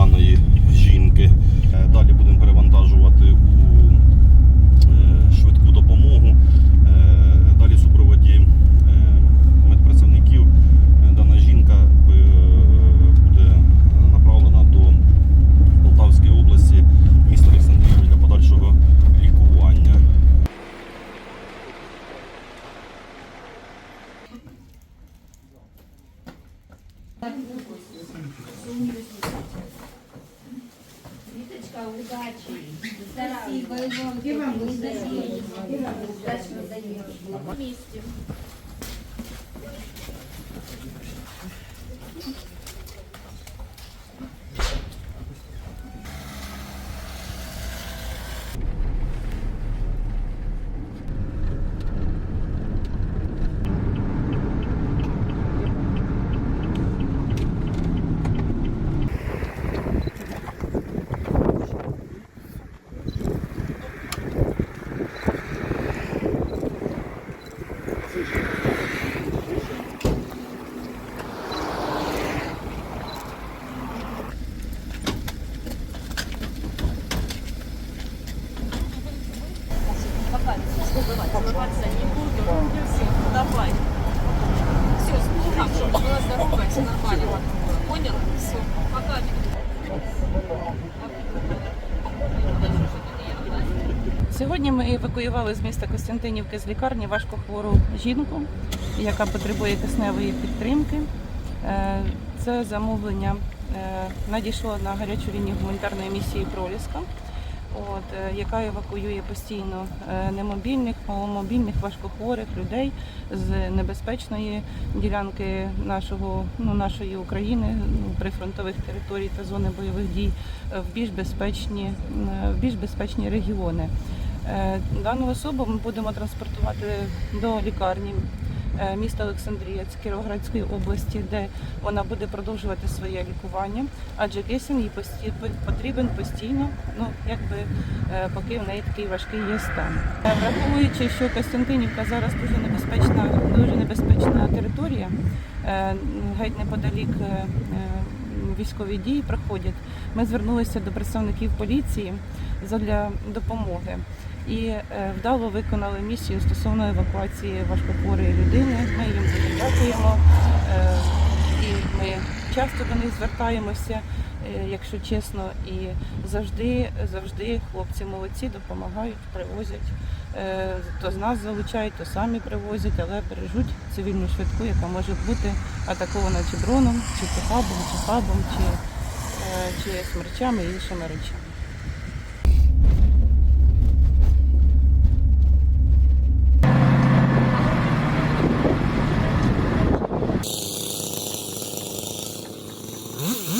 даної Віточка, удачі. Спасибо, Іван. Удачно заїхали. Сьогодні ми евакуювали з міста Костянтинівки з лікарні важкохвору жінку, яка потребує кисневої підтримки. Е, Це замовлення е, надійшло на гарячу лінію гуманітарної місії Проліска, от, е, яка евакуює постійно немобільних, маломобільних, важкохворих людей з небезпечної ділянки нашого, ну, нашої України, ну, прифронтових територій та зони бойових дій в більш безпечні, в більш безпечні регіони. Е, Дану особу ми будемо транспортувати до лікарні е, міста Олександрія з Кіровоградської області, де вона буде продовжувати своє лікування, адже кисень їй потрібен постійно, ну якби е, поки в неї такий важкий є стан. Враховуючи, що Костянтинівка зараз дуже небезпечна, дуже небезпечна територія, геть неподалік військові дії проходять. Ми звернулися до представників поліції задля допомоги і е, вдало виконали місію стосовно евакуації важкохворої людини. Ми їм дуже дякуємо. Е, І ми часто до них звертаємося, е, якщо чесно, і завжди, завжди хлопці молодці допомагають, привозять. То з нас залучають, то самі привозять, але бережуть цивільну швидку, яка може бути атакована чи дроном, чи пікабом, чи фабом, чи, чи смерчами і іншими речами.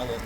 അതെ